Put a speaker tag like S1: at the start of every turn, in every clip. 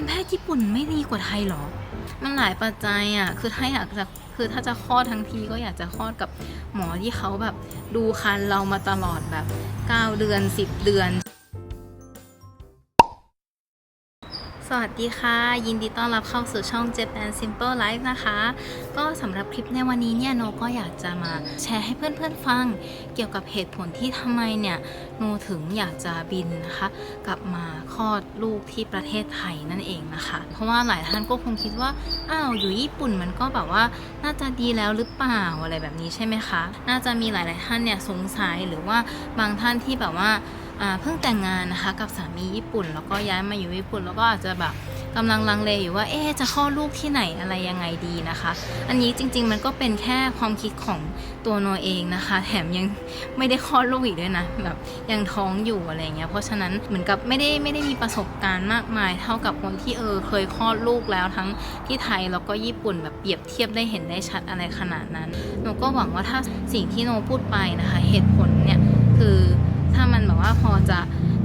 S1: การแพทย์ญี่ปุ่นไม่ดีกว่าไทยเหรอ มันหลายปัจจัยอะ คือถ้าอยากจะ คือถ้าจะคลอดทั้งทีก็อยากจะคลอดกับหมอที่เขาแบบ ดูคันเรามาตลอดแบบ 9 เดือน 10 เดือน สวัสดีค่ะ ยินดีต้อนรับเข้าสู่ช่อง Japan Simple Life นะคะ ก็สำหรับคลิปในวันนี้เนี่ยโนก็อยากจะมาแชร์ให้เพื่อนๆฟัง เกี่ยวกับเหตุผลที่ทำไมเนี่ยโนถึงอยากจะบินนะคะ กลับมาคลอดลูกที่ประเทศไทยนั่นเองนะคะ เพราะว่าหลายท่านก็คงคิดว่าอ้าวอยู่ญี่ปุ่นมันก็แบบว่าน่าจะดีแล้วหรือเปล่าอะไรแบบนี้ใช่ไหมคะ น่าจะมีหลาย ๆ ท่านเนี่ยสงสัยหรือว่าบางท่านที่แบบว่าอ่า เพิ่งแต่งงานนะคะกับสามีญี่ปุ่น แล้วก็ย้ายมาอยู่ญี่ปุ่น แล้วก็อาจจะแบบกำลังลังเลอยู่ว่าเอ๊จะคลอดลูกที่ไหนอะไรยังไงดีนะคะ อันนี้จริงๆมันก็เป็นแค่ความคิดของตัวโนเองนะคะ แถมยังไม่ได้คลอดลูกอีกด้วยนะแบบยังท้องอยู่อะไรเงี้ยเพราะฉะนั้นเหมือนกับไม่ได้ไม่ได้มีประสบการณ์มากมายเท่ากับคนที่เออเคยคลอดลูกแล้วทั้งที่ไทยแล้วก็ญี่ปุ่นแบบเปรียบเทียบได้เห็นได้ชัดอะไรขนาดนั้นโนก็หวังว่าถ้าสิ่งที่โนพูดไปนะคะ เหตุผลเนี่ยคือ ว่าพอจะ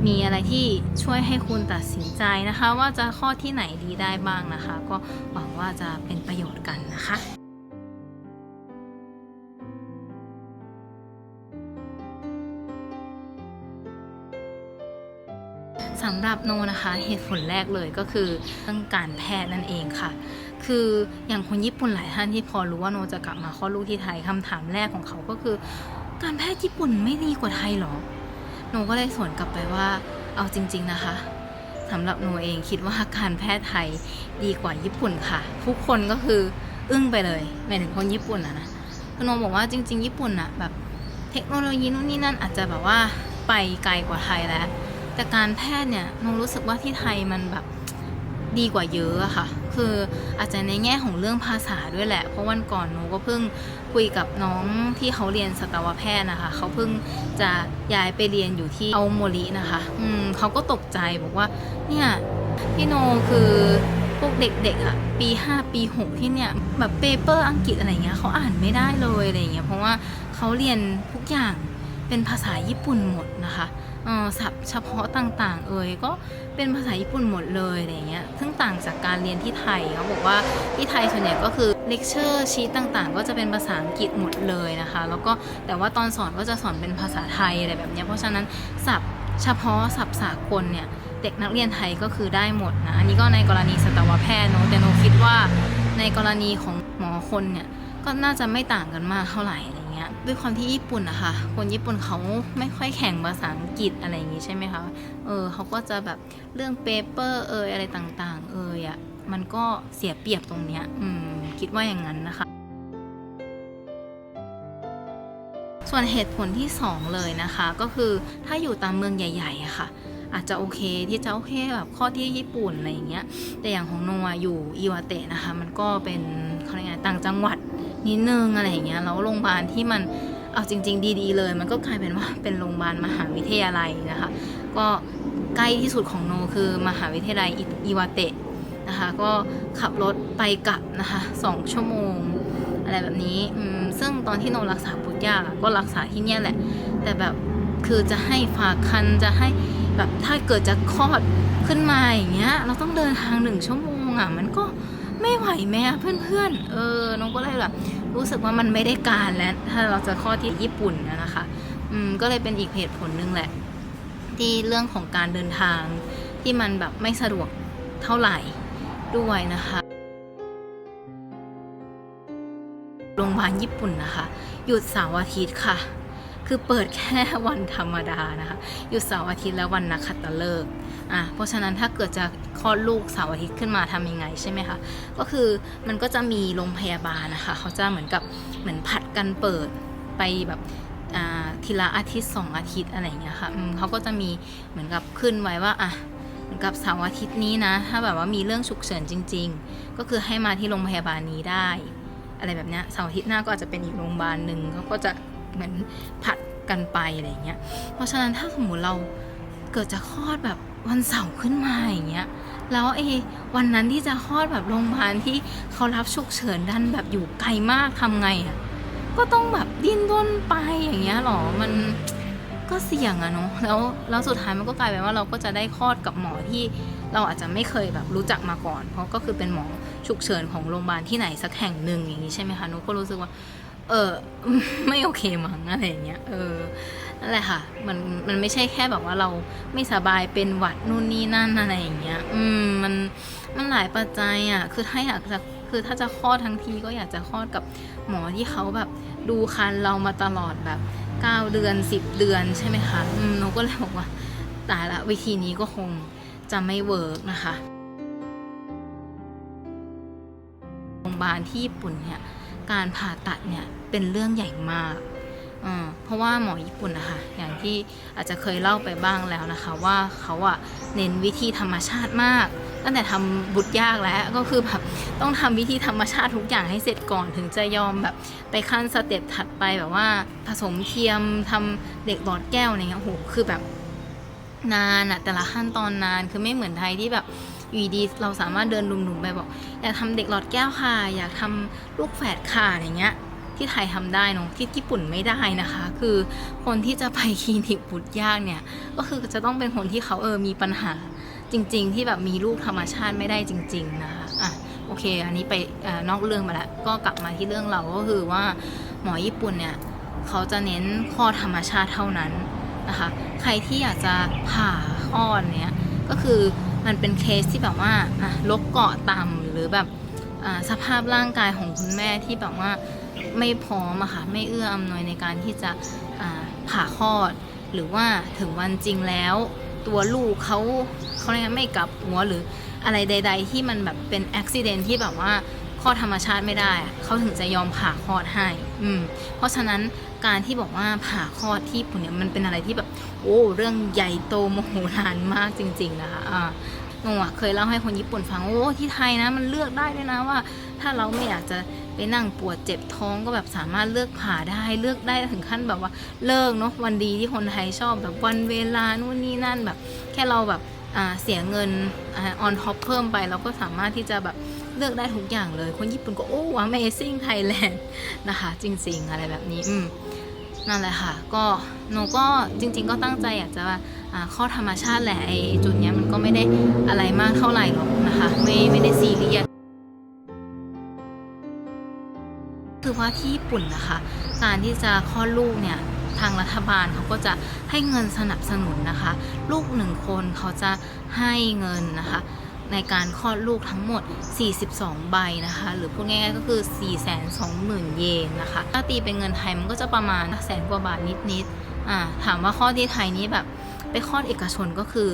S1: มีอะไรที่ช่วยให้คุณตัดสินใจนะคะ ว่าจะข้อที่ไหนดีได้บ้างนะคะ ก็หวังว่าจะเป็นประโยชน์กันนะคะสำหรับโนนะคะเหตุผลแรกเลยก็คือเรื่องการแพทย์นั่นเองค่ะ คืออย่างคนญี่ปุ่นหลายท่านที่พอรู้ว่าโนจะกลับมาคลอดลูกที่ไทยคำถามแรกของเขาก็คือ การแพทย์ญี่ปุ่นไม่ดีกว่าไทยหรอ โนก็เลยสวนกลับไปว่า เอาจริง ๆนะคะสำหรับโนเองคิดว่าการแพทย์ไทยดีกว่าญี่ปุ่นค่ะ ทุกคนก็คืออึ้งไปเลยหมายถึงคนญี่ปุ่นอะนะคือโนบอกว่าจริง ๆ ญี่ปุ่นอะแบบเทคโนโลยีนู่นนี่นั่นอาจจะแบบว่าไปไกลกว่าไทยแล้ว แต่การแพทย์เนี่ยโนรู้สึกว่าที่ไทยมันแบบ ดีกว่าเยอะค่ะ คืออาจจะในแง่ของเรื่องภาษาด้วยแหละ เพราะวันก่อนหนูก็เพิ่งคุยกับน้องที่เขาเรียนสัตวแพทย์นะคะ เขาเพิ่งจะย้ายไปเรียนอยู่ที่เอาโมรินะคะ อืมเขาก็ตกใจบอกว่า เนี่ยพี่โนคือพวกเด็กๆอะปี 5 ปี 6 ที่เนี่ยแบบเปเปอร์อังกฤษอะไรเงี้ยเขาอ่านไม่ได้เลยอะไรเงี้ยเพราะว่าเขาเรียนทุกอย่างเป็นภาษาญี่ปุ่นหมดนะคะ ศัพท์เฉพาะต่างๆ เอ่ยก็เป็นภาษาญี่ปุ่นหมดเลยอะไรเงี้ยซึ่งต่างจากการเรียนที่ไทยเขาบอกว่าที่ไทยส่วนใหญ่ก็คือเลคเชอร์ชีตต่างๆ ก็จะเป็นภาษาอังกฤษหมดเลยนะคะ แล้วก็แต่ว่าตอนสอนก็จะสอนเป็นภาษาไทยอะไรแบบเนี้ยเพราะฉะนั้นศัพท์เฉพาะศัพท์สากลเนี่ยเด็กนักเรียนไทยก็คือได้หมดนะอันนี้ก็ในกรณีสัตวแพทย์เนอะแต่โนคิดว่าในกรณีของหมอคนเนี่ยก็น่าจะไม่ต่างกันมากเท่าไหร่ ด้วยความที่ญี่ปุ่นนะคะคนญี่ปุ่นเขาไม่ค่อยแข่งภาษาอังกฤษอะไรอย่างงี้ใช่ไหมคะ เออเขาก็จะแบบเรื่องเปเปอร์เอยอะไรต่างๆ เอยอะมันก็เสียเปรียบตรงเนี้ย อืม คิดว่าอย่างนั้นนะคะ ส่วนเหตุผลที่ 2 เลยนะคะ ก็คือถ้าอยู่ตามเมืองใหญ่ๆอะค่ะ อาจจะโอเคที่จะโอเคแบบข้อที่ญี่ปุ่นอะไรอย่างเงี้ย แต่อย่างของโนอะอยู่อิวาเตะนะคะ มันก็เป็นเขาเรียกไงต่างจังหวัด นิดนึงอะไรอย่างเงี้ยแล้วโรงพยาบาลที่มันเอาจริง ๆ ดีๆเลย มันก็กลายเป็นว่าเป็นโรงพยาบาลมหาวิทยาลัยนะคะ ก็ใกล้ที่สุดของโนคือมหาวิทยาลัยอิวาเตะนะคะก็ขับรถไปกลับนะคะสองชั่วโมง อะไรแบบนี้ซึ่งตอนที่โนรักษาปุตยาก็รักษาที่เนี่ยแหละ แต่แบบคือจะให้ฝากคันจะให้แบบถ้าเกิดจะคลอดขึ้นมาอย่างเงี้ยเราต้องเดินทางหนึ่งชั่วโมงอะมันก็ ไม่ไหวแม่เพื่อนๆ เออ น้องก็เลยแบบรู้สึกว่ามันไม่ได้การแล้ว ถ้าเราจะคลอที่ญี่ปุ่นนะคะ อืม ก็เลยเป็นอีกเหตุผลนึงแหละ ที่เรื่องของการเดินทางที่มันแบบไม่สะดวกเท่าไหร่ด้วยนะคะโรงพยาบาลญี่ปุ่นนะคะ หยุดเสาร์อาทิตย์ค่ะ คือเปิดแค่วันธรรมดานะคะหยุดเสาร์อาทิตย์และวันนักขัตฤกษ์อะเพราะฉะนั้นถ้าเกิดจะคลอดลูกเสาร์อาทิตย์ขึ้นมาทำยังไงใช่ไหมคะก็คือมันก็จะมีโรงพยาบาลนะคะเขาจะเหมือนกับเหมือนผัดกันเปิดไปแบบทีละอาทิตย์สองอาทิตย์อะไรอย่างเงี้ยค่ะเขาก็จะมีเหมือนกับขึ้นไว้ว่าอะเหมือนกับเสาร์อาทิตย์นี้นะถ้าแบบว่ามีเรื่องฉุกเฉินจริง ๆ ก็คือให้มาที่โรงพยาบาลนี้ได้ อะไรแบบเนี้ยเสาร์อาทิตย์หน้าก็อาจจะเป็นอีกโรงพยาบาลหนึ่งเขาก็จะ เหมือนผัดกันไปอะไรเงี้ย เพราะฉะนั้นถ้าสมมติเราเกิดจะคลอดแบบวันเสาร์ขึ้นมาอย่างเงี้ย แล้วเอวันนั้นที่จะคลอดแบบโรงพยาบาลที่เขารับฉุกเฉินดันแบบอยู่ไกลมากทำไงอะ ก็ต้องแบบดิ้นด้นไปอย่างเงี้ยหรอ มันก็เสี่ยงอะเนาะ แล้วแล้วสุดท้ายมันก็กลายเป็นว่าเราก็จะได้คลอดกับหมอที่เราอาจจะไม่เคยแบบรู้จักมาก่อน เพราะก็คือเป็นหมอฉุกเฉินของโรงพยาบาลที่ไหนสักแห่งหนึ่งอย่างนี้ใช่ไหมคะนุก็รู้สึกว่า เออไม่โอเคมั้งอะไรอย่างเงี้ย เออ นั่นแหละค่ะ มัน มันไม่ใช่แค่แบบว่าเราไม่สบายเป็นหวัดนู่นนี่นั่นอะไรอย่างเงี้ย อืม มัน มันหลายปัจจัยอะ คือถ้าอยากจะ คือถ้าจะคลอดทั้งทีก็อยากจะคลอดกับหมอที่เขาแบบดูคันเรามาตลอดแบบ9เดือน10เดือนใช่ไหมคะอืมหนูก็เลยบอกว่าตายละวิธีนี้ก็คงจะไม่เวิร์กนะคะ โรงพยาบาลที่ญี่ปุ่นเนี่ย การผ่าตัดเนี่ยเป็นเรื่องใหญ่มากอ่าเพราะว่าหมอญี่ปุ่นนะคะอย่างที่อาจจะเคยเล่าไปบ้างแล้วนะคะ ว่าเขาอะเน้นวิธีธรรมชาติมาก ตั้งแต่ทำบุตรยากแล้วก็คือแบบต้องทำวิธีธรรมชาติทุกอย่างให้เสร็จก่อนถึงจะยอมแบบไปขั้นสเต็ปถัดไปแบบว่าผสมเทียมทำเด็กหลอดแก้วอะไรเงี้ยโอ้โหคือแบบนานอะแต่ละขั้นตอนนานคือไม่เหมือนไทยที่แบบ อยู่ดีเราสามารถเดินดุมๆไปบอก อยากทำเด็กหลอดแก้วค่ะ อยากทำลูกแฝดค่ะอย่างเงี้ย ที่ไทยทำได้เนอะที่ญี่ปุ่นไม่ได้นะคะ คือคนที่จะไปคลินิกบุตรยากเนี่ย ก็คือจะต้องเป็นคนที่เขาเออมีปัญหา จริง ๆ ที่แบบมีลูกธรรมชาติไม่ได้จริง ๆ นะคะอะโอเค อันนี้ไปอนอกเรื่องมาแล้วก็กลับมาที่เรื่องเราก็คือว่าหมอญี่ปุ่นเนี่ยเขาจะเน้นข้อธรรมชาติเท่านั้นนะคะ ใครที่อยากจะผ่าคลอเนี่ยก็คือ มันเป็นเคสที่แบบว่าอะลกเกาะต่ำหรือแบบอ่าสภาพร่างกายของคุณแม่ที่แบบว่าไม่พร้อมอะค่ะไม่เอื้ออำนวยในการที่จะอ่าผ่าคลอด หรือว่าถึงวันจริงแล้ว ตัวลูกเขาเขาเรียกว่าไม่กลับหัวหรืออะไรใด ๆ ที่มันแบบเป็นอุบิเหตุที่แบบว่าคลอธรรมชาติไม่ได้ เขาถึงจะยอมผ่าคลอดให้ อืม เพราะฉะนั้น การที่บอกว่าผ่าคลอดที่ญี่ปุ่นเนี่ยมันเป็นอะไรที่แบบโอ้เรื่องใหญ่โตโมโหลานมากจริง ๆ นะคะอ่าหนูอะเคยเล่าให้คนญี่ปุ่นฟังโอ้ที่ไทยนะ มันเลือกได้ด้วยนะว่า ถ้าเราไม่อยากจะไปนั่งปวดเจ็บท้องก็แบบสามารถเลือกผ่าได้เลือกได้ถึงขั้นแบบว่าเลิกเนาะวันดีที่คนไทยชอบแบบวันเวลานู่นนี่นั่นแบบ แค่เราแบบเสียเงินออนท็อปเพิ่มไปเราก็สามารถที่จะแบบ เลือกได้ทุกอย่างเลย คนญี่ปุ่นก็โอ้ Amazing Thailand นะคะ จริงๆ อะไรแบบนี้อืมนั่นแหละค่ะ ก็หนูก็จริง ๆ ก็ตั้งใจอยากจะอ่าข้อธรรมชาติแหละไอจุดเนี้ยมันก็ไม่ได้อะไรมากเท่าไหร่หรอกนะคะ ไม่ไม่ได้ซีเรียสคือว่าที่ญี่ปุ่นนะคะ การที่จะคลอดลูกเนี่ยทางรัฐบาลเขาก็จะให้เงินสนับสนุนนะคะ ลูกหนึ่งคนเขาจะให้เงินนะคะ ในการคลอดลูกทั้งหมด 42 ใบนะคะ หรือพูดง่ายๆก็คือ 420,000 เยนนะคะ ถ้าตีเป็นเงินไทยมันก็จะประมาณแสนกว่าบาทนิดๆอ่าถามว่าข้อที่ไทยนี้แบบไปคลอดเอกชนก็คือ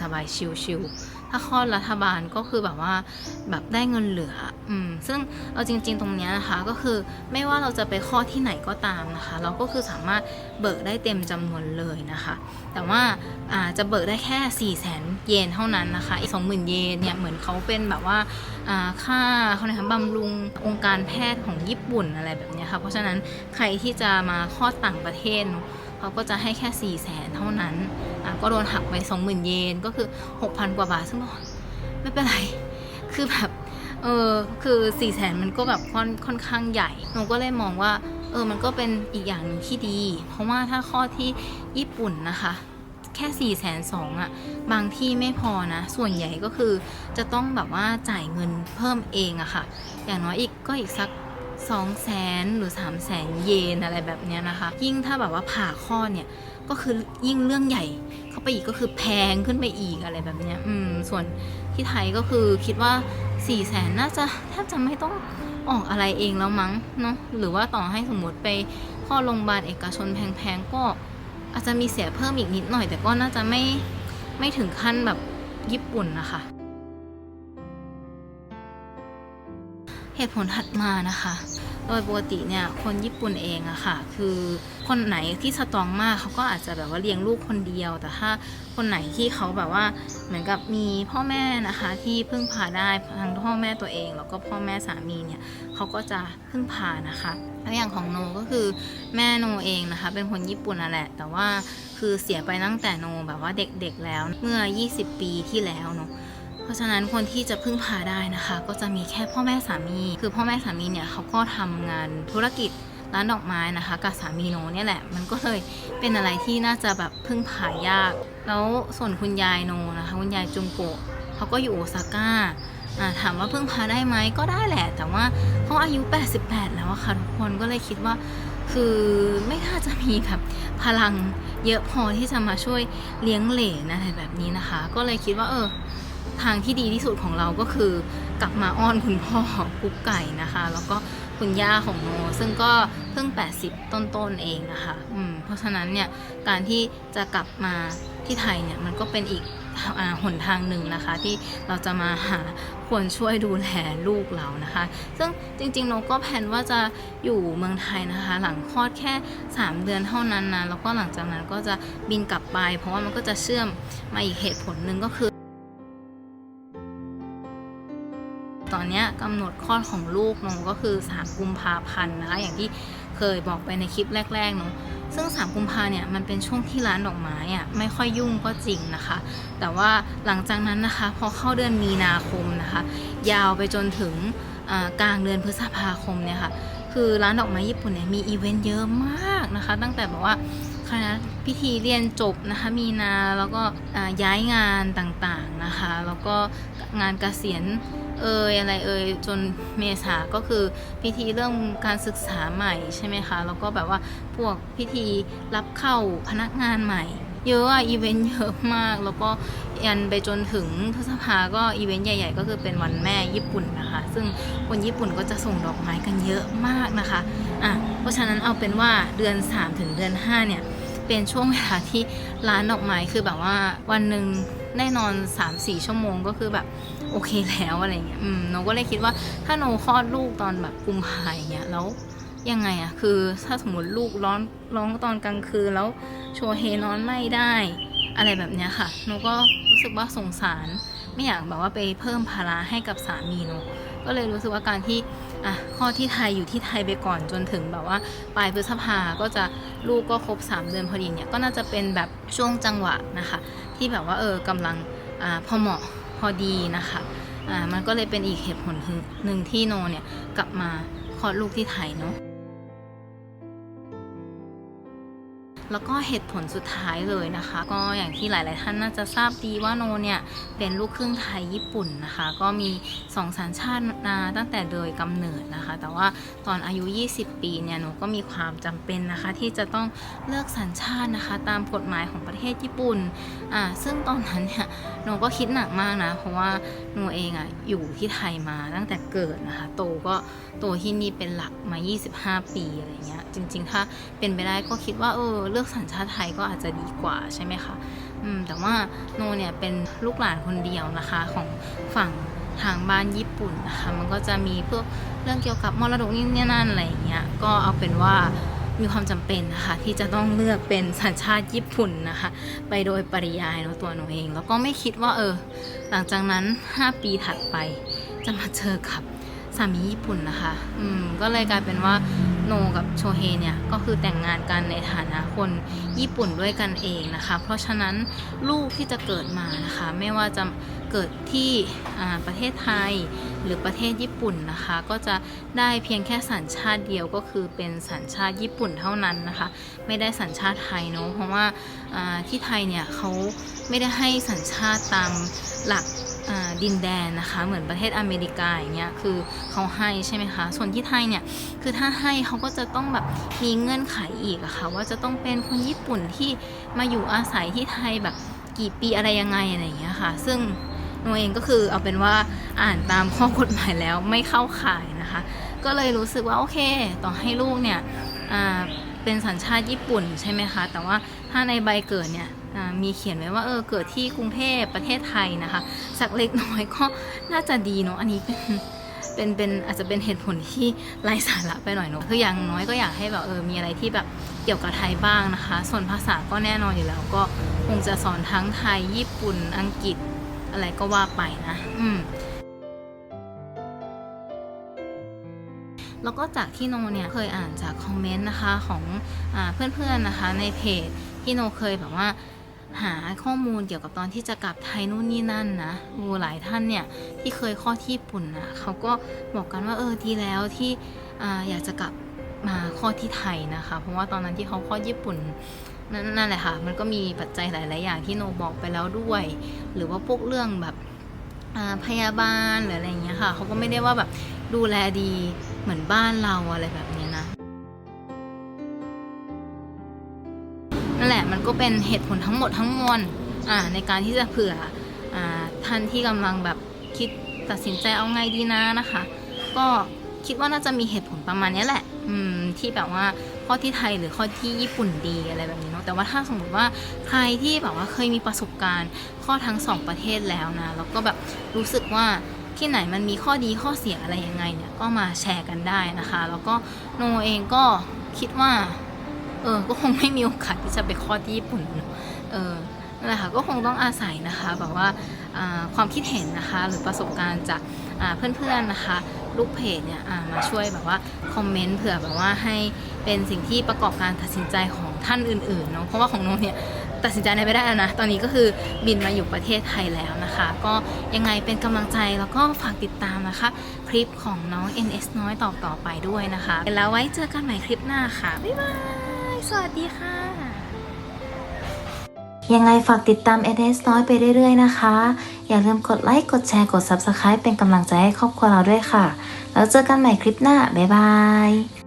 S1: สบายๆชิวๆ ถ้าคลอดรัฐบาลก็คือแบบว่าแบบได้เงินเหลือ อืม ซึ่งเอาจริง ๆ ตรงนี้นะคะก็คือไม่ว่าเราจะไปคลอดที่ไหนก็ตามนะคะ เราก็คือสามารถเบิกได้เต็มจำนวนเลยนะคะ แต่ว่าอาจะเบิกได้แค่4ี่แสนเยนเท่านั้นนะคะอีกสองหมื่นเยนเนี่ยเหมือนเขาเป็นแบบว่าค่าเขาเรียกบำรุงองค์การแพทย์ของญี่ปุ่นอะไรแบบนี้ค่ะเพราะฉะนั้นใครที่จะมาคลอดต่างประเทศ เขาก็จะให้แค่4ี่แสนเท่านั้นอะก็โดนหักไปสองหมื่นเยนก็คือ 6,000 กว่าบาทซึ่งก็ไม่เป็นไร คือแบบเออคือ4ี่แสนมันก็แบบค่อนค่อนข้างใหญ่หนูก็เลยมองว่าเออมันก็เป็นอีกอย่างหนึ่งที่ดี เพราะว่าถ้าข้อที่ญี่ปุ่นนะคะแค่4ี่แสนสองอะบางที่ไม่พอนะ ส่วนใหญ่ก็คือจะต้องแบบว่าจ่ายเงินเพิ่มเองอะค่ะ อย่างน้อยอีกก็อีกสัก 2 0 0แสนหรือ 3 0 0แสนเยนอะไรแบบเนี้ยนะคะ ยิ่งถ้าแบบว่าผ่าข้อเนี่ยก็คือยิ่งเรื่องใหญ่ เข้าไปอีกก็คือแพงขึ้นไปอีกอะไรแบบเนี้ยอืมส่วนที่ไทยก็คือคิดว่า4ี่แสนน่าจะแทบจะไม่ต้องออกอะไรเองแล้วมั้งเนาะหรือว่าต่อให้สมมติไปข้อโรงพยาบาลเอกชนแพงๆก็อาจจะมีเสียเพิ่มอีกนิดหน่อย แต่ก็น่าจะไม่ไม่ถึงขั้นแบบญี่ปุ่นนะคะ เหตุผลถัดมานะคะ ดยปกติเนี่ยคนญี่ปุ่นเองอะค่ะ คือคนไหนที่สตรองมากเขาก็อาจจะแบบว่าเลี้ยงลูกคนเดียว แต่ถ้าคนไหนที่เขาแบบว่าเหมือนกับมีพ่อแม่นะคะที่พึ่งพาได้ทั้งพ่อแม่ตัวเอง แล้วก็พ่อแม่สามีเนี่ยเขาก็จะพึ่งพานะคะแล้วอย่างของโนก็คือแม่โนเองนะคะ เป็นคนญี่ปุ่นนั่นแหละ แต่ว่าคือเสียไปตั้งแต่โนแบบว่าเด็กๆแล้วเมื่อ 20 ปีที่แล้วเนาะ ราะฉะนั้นคนที่จะพึ่งพาได้นะคะ ก็จะมีแค่พ่อแม่สามี คือพ่อแม่สามีเนี่ยเขาก็ทำงานธุรกิจร้านดอกไม้นะคะ กับสามีโนเนี่ยแหละ มันก็เลยเป็นอะไรที่น่าจะแบบพึ่งพายาก แล้วส่วนคุณยายโนนะคะ คุณยายจุงโกะเขาก็อยู่โอซาก้าถามว่าพึ่งพาได้ไหมก็ได้แหละ แต่ว่าเขาอายุ 88 แล้วอะค่ะทุกคนก็เลยคิดว่า คือไม่น่าจะมีแบบพลังเยอะพอที่จะมาช่วยเลี้ยงเหลนอะไรแบบนี้นะคะ ก็เลยคิดว่าเออ ทางที่ดีที่สุดของเราก็คือกลับมาอ้อนคุณพ่อกุ๊กไก่นะคะ แล้วก็คุณย่าของโนซึ่งก็เพิ่ง 80 ต้นๆเองนะคะอืมเพราะฉะนั้นเนี่ยการที่จะกลับมาที่ไทยเนี่ยมันก็เป็นอีกอหนทางหนึ่งนะคะที่เราจะมาหาคนช่วยดูแลลูกเรานะคะ ซึ่งจริงๆโนก็แผนว่าจะอยู่เมืองไทยนะคะ หลังคลอดแค่ 3 เดือนเท่านั้นนะแล้วก็หลังจากนั้นก็จะบินกลับไป เพราะว่ามันก็จะเชื่อมมาอีกเหตุผลหนึ่งก็คือ ตอนนี้กำหนดคลอดของลูกหนูก็คือ3กุมภาพันธ์นะคะอย่างที่เคยบอกไปในคลิปแรกๆหนูซึ่ง3กุมภาเนี่ยมันเป็นช่วงที่ร้านดอกไม้อะไม่ค่อยยุ่งก็จริงนะคะ แต่ว่าหลังจากนั้นนะคะ พอเข้าเดือนมีนาคมนะคะ ยาวไปจนถึงกลางเดือนพฤษภาคมเนี่ยค่ะคือร้านดอกไม้ญี่ปุ่นเนี่ยมีอีเวนต์เยอะมากนะคะ ตั้งแต่แบบว่าคณะพิธีเรียนจบนะคะมีนาแล้วก็ย้ายงานต่างๆนะคะ แล้วก็ งานเกษียณเอยอะไรเอยจนเมษาก็คือพิธีเรื่องการศึกษาใหม่ใช่ไหมคะ แล้วก็แบบว่าพวกพิธีรับเข้าพนักงานใหม่ เยอะอะอีเวนต์เยอะมาก แล้วก็ยันไปจนถึงพฤษภาก็อีเวนต์ใหญ่ ๆ ก็คือเป็นวันแม่ญี่ปุ่นนะคะ ซึ่งคนญี่ปุ่นก็จะส่งดอกไม้กันเยอะมากนะคะอะเพราะฉะนั้นเอาเป็นว่าเดือน 3 ถึงเดือน 5 เนี่ยเป็นช่วงเวลาที่ร้านดอกไม้คือแบบว่าวันหนึ่ง แน่นอน 3-4 ชั่วโมงก็คือแบบโอเคแล้วอะไรเงี้ยอืมโนก็เลยคิดว่าถ้าโนคลอดลูกตอนแบบกุมภาอย่างเงี้ยแล้วยังไงอะคือถ้าสมมติลูกร้อนร้องตอนกลางคืนแล้วโชเฮนอนไม่ได้ อะไรแบบเนี้ยค่ะโนก็รู้สึกว่าสงสาร ไม่อยากแบบว่าไปเพิ่มภาระให้กับสามีโนก็เลยรู้สึกว่าการที่อะคลอที่ไทยอยู่ที่ไทยไปก่อนจนถึงแบบว่าปลายพฤษภาก็จะลูกก็ครบ 3 เดือนพอดีเนี่ยก็น่าจะเป็นแบบช่วงจังหวะนะคะ ที่แบบว่าเออกำลังอ่าพอเหมาะพอดีนะคะอ่ามันก็เลยเป็นอีกเหตุผลหนึ่งที่โนเนี่ยกลับมาคลอดลูกที่ไทยเนาะ แล้วก็เหตุผลสุดท้ายเลยนะคะ ก็อย่างที่หลาย ๆ ท่านน่าจะทราบดีว่าโนเนี่ยเป็นลูกครึ่งไทยญี่ปุ่นนะคะ ก็มีสองสัญชาตินาตั้งแต่โดยกำเนิดนะคะ แต่ว่าตอนอายุ 20 ปีเนี่ยโนก็มีความจำเป็นนะคะ ที่จะต้องเลือกสัญชาตินะคะ ตามกฎหมายของประเทศญี่ปุ่นอ่าซึ่งตอนนั้นเนี่ยโนก็คิดหนักมากนะ เพราะว่าโนเองอะอยู่ที่ไทยมาตั้งแต่เกิดนะคะ โตก็โตที่นี่เป็นหลักมา 25 ปีอะไรเงี้ย จริง ๆ ถ้าเป็นไปได้ก็คิดว่าเออเลือกสัญชาติไทยก็อาจจะดีกว่าใช่ไหมคะอืมแต่ว่าโนเนี่ยเป็นลูกหลานคนเดียวนะคะของฝั่งทางบ้านญี่ปุ่นนะคะ มันก็จะมีพวกเรื่องเกี่ยวกับมรดกนี่นั่นอะไรอย่างเงี้ย ก็เอาเป็นว่า มีความจำเป็นนะคะที่จะต้องเลือกเป็นสัญชาติญี่ปุ่นนะคะ ไปโดยปริยายเนาะตัวหนูเอง แล้วก็ไม่คิดว่าเออ หลังจากนั้น 5 ปีถัดไป จะมาเจอกับสามีญี่ปุ่นนะคะ อืมก็เลยกลายเป็นว่า โนกับโชเฮเนี่ยก็คือแต่งงานกันในฐานะคนญี่ปุ่นด้วยกันเองนะคะ เพราะฉะนั้นลูกที่จะเกิดมานะคะ ไม่ว่าจะเกิดที่ประเทศไทยหรือประเทศญี่ปุ่นนะคะ ก็จะได้เพียงแค่สัญชาติเดียวก็คือเป็นสัญชาติญี่ปุ่นเท่านั้นนะคะ ไม่ได้สัญชาติไทยเนาะเพราะว่าที่ไทยเนี่ยเขาไม่ได้ให้สัญชาติตามหลัก ดินแดนนะคะ เหมือนประเทศอเมริกาอย่างเงี้ยคือเขาให้ใช่ไหมคะ ส่วนที่ไทยเนี่ยคือถ้าให้เขาก็จะต้องแบบมีเงื่อนไขอีกอะค่ะว่าจะต้องเป็นคนญี่ปุ่นที่มาอยู่อาศัยที่ไทยแบบกี่ปีอะไรยังไงอะไรอย่างเงี้ยค่ะ ซึ่งโนเองก็คือเอาเป็นว่าอ่านตามข้อกฎหมายแล้วไม่เข้าข่ายนะคะ ก็เลยรู้สึกว่าโอเค ต่อให้ลูกเนี่ยเป็นสัญชาติญี่ปุ่นใช่ไหมคะ แต่ว่าถ้าในใบเกิดเนี่ย มีเขียนไว้ว่าเออเกิดที่กรุงเทพประเทศไทยนะคะ สักเล็กน้อยก็น่าจะดีเนาะอันนี้เป็นเป็นเป็นอาจจะเป็นเหตุผลที่ไร้สาระไปหน่อยเนาะคืออย่างน้อยก็อยากให้แบบเออมีอะไรที่แบบเกี่ยวกับไทยบ้างนะคะ ส่วนภาษาก็แน่นอนอยู่แล้วก็คงจะสอนทั้งไทยญี่ปุ่นอังกฤษอะไรก็ว่าไปนะอืมแล้วก็จากที่โนเนี่ยเคยอ่านจากคอมเมนต์นะคะของอเพื่อนๆนะคะในเพจที่โนเคยแบบว่า หาข้อมูลเกี่ยวกับตอนที่จะกลับไทยนู่นนี่นั่นนะโอ้หลายท่านเนี่ยที่เคยข้อที่ญี่ปุ่นนะเขาก็บอกกันว่าเออดีแล้วที่ออยากจะกลับมาข้อที่ไทยนะคะ เพราะว่าตอนนั้นที่เขาข้อญี่ปุ่นนั่นแหละค่ะ มันก็มีปัจจัยหลาย ๆ อย่างที่โนบอกไปแล้วด้วย หรือว่าพวกเรื่องแบบพยาบาลหรืออะไรอย่างเงี้ยค่ะ เขาก็ไม่ได้ว่าแบบดูแลดีเหมือนบ้านเราอะไรแบบนี้ นั่นแหละมันก็เป็นเหตุผลทั้งหมดทั้งมวลในการที่จะเผื่ออท่านที่กำลังแบบคิดตัดสินใจเอาไงดีนะนะคะ ก็คิดว่าน่าจะมีเหตุผลประมาณนี้แหละอืมที่แบบว่าข้อที่ไทยหรือข้อที่ญี่ปุ่นดีอะไรแบบนี้เนาะแต่ว่าถ้าสมมติว่าใครที่แบบว่าเคยมีประสบการณ์ข้อทั้งสองประเทศแล้วนะแล้วก็แบบรู้สึกว่าที่ไหนมันมีข้อดีข้อเสียอะไรยังไงเนี่ยก็มาแชร์กันได้นะคะ แล้วก็โนเองก็คิดว่า เออก็คงไม่มีโอกาสที่จะไปคลอดที่ญี่ปุ่น เออนั่นแหละค่ะก็คงต้องอาศัยนะคะแบบว่าความคิดเห็นนะคะ หรือประสบการณ์จากเพื่อนๆนะคะลูกเพจเนี่ยมาช่วยแบบว่าคอมเมนต์เผื่อแบบว่าให้เป็นสิ่งที่ประกอบการตัดสินใจของท่านอื่นๆเนาะเพราะว่าของโนเนี่ยตัดสินใจอะไรไม่ได้แล้วนะ ตอนนี้ก็คือบินมาอยู่ประเทศไทยแล้วนะคะ ก็ยังไงเป็นกำลังใจแล้วก็ฝากติดตามนะคะ คลิปของน้อง NS น้อยต่อๆไปด้วยนะคะ แล้วไว้เจอกันใหม่คลิปหน้าค่ะ บ๊ายบาย สวัสดีค่ะ
S2: ยังไงฝากติดตาม NS น้อยไปเรื่อยๆนะคะ อย่าลืมกดไลค์ กดแชร์ กด Subscribe เป็นกำลังใจให้ครอบครัวเราด้วยค่ะ แล้วเจอกันใหม่คลิปหน้า บ๊ายบาย